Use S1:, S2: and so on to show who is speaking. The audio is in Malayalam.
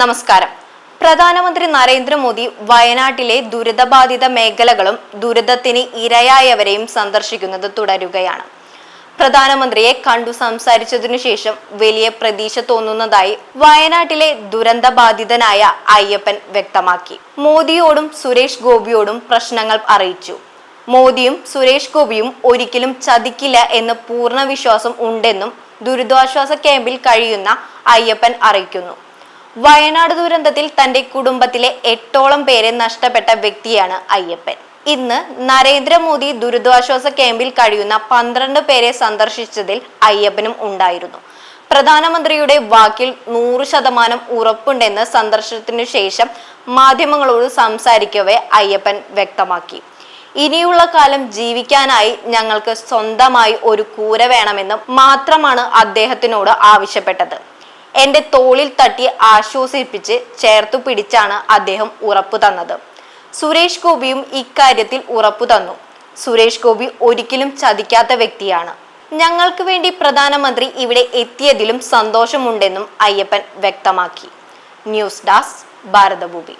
S1: നമസ്കാരം. പ്രധാനമന്ത്രി നരേന്ദ്രമോദി വയനാട്ടിലെ ദുരിതബാധിത മേഖലകളും ദുരിതത്തിന് ഇരയായവരെയും സന്ദർശിക്കുന്നത് തുടരുകയാണ്. പ്രധാനമന്ത്രിയെ കണ്ടു സംസാരിച്ചതിനു ശേഷം വലിയ പ്രതീക്ഷ തോന്നുന്നതായി വയനാട്ടിലെ ദുരന്തബാധിതനായ അയ്യപ്പൻ വ്യക്തമാക്കി. മോദിയോടും സുരേഷ് ഗോപിയോടും പ്രശ്നങ്ങൾ അറിയിച്ചു. മോദിയും സുരേഷ് ഗോപിയും ഒരിക്കലും ചതിക്കില്ല എന്ന് പൂർണ വിശ്വാസം ഉണ്ടെന്നും ദുരിതാശ്വാസ ക്യാമ്പിൽ കഴിയുന്ന അയ്യപ്പൻ അറിയിക്കുന്നു. വയനാട് ദുരന്തത്തിൽ തന്റെ കുടുംബത്തിലെ എട്ടോളം പേരെ നഷ്ടപ്പെട്ട വ്യക്തിയാണ് അയ്യപ്പൻ. ഇന്ന് നരേന്ദ്രമോദി ദുരിതാശ്വാസ ക്യാമ്പിൽ കഴിയുന്ന പന്ത്രണ്ട് പേരെ സന്ദർശിച്ചതിൽ അയ്യപ്പനും ഉണ്ടായിരുന്നു. പ്രധാനമന്ത്രിയുടെ വാക്കിൽ നൂറ് ശതമാനം ഉറപ്പുണ്ടെന്ന് സന്ദർശനത്തിനു ശേഷം മാധ്യമങ്ങളോട് സംസാരിക്കവേ അയ്യപ്പൻ വ്യക്തമാക്കി. ഇനിയുള്ള കാലം ജീവിക്കാനായി ഞങ്ങൾക്ക് സ്വന്തമായി ഒരു കൂര വേണമെന്ന് മാത്രമാണ് അദ്ദേഹത്തിനോട് ആവശ്യപ്പെട്ടത്. എന്റെ തോളിൽ തട്ടി ആശ്വസിപ്പിച്ച് ചേർത്തു പിടിച്ചാണ് അദ്ദേഹം ഉറപ്പു തന്നത്. സുരേഷ് ഗോപിയും ഇക്കാര്യത്തിൽ ഉറപ്പു തന്നു. സുരേഷ് ഗോപി ഒരിക്കലും ചതിക്കാത്ത വ്യക്തിയാണ്. ഞങ്ങൾക്ക് വേണ്ടി പ്രധാനമന്ത്രി ഇവിടെ എത്തിയതിലും സന്തോഷമുണ്ടെന്നും അയ്യപ്പൻ വ്യക്തമാക്കി. News desk Bharathabhoomi.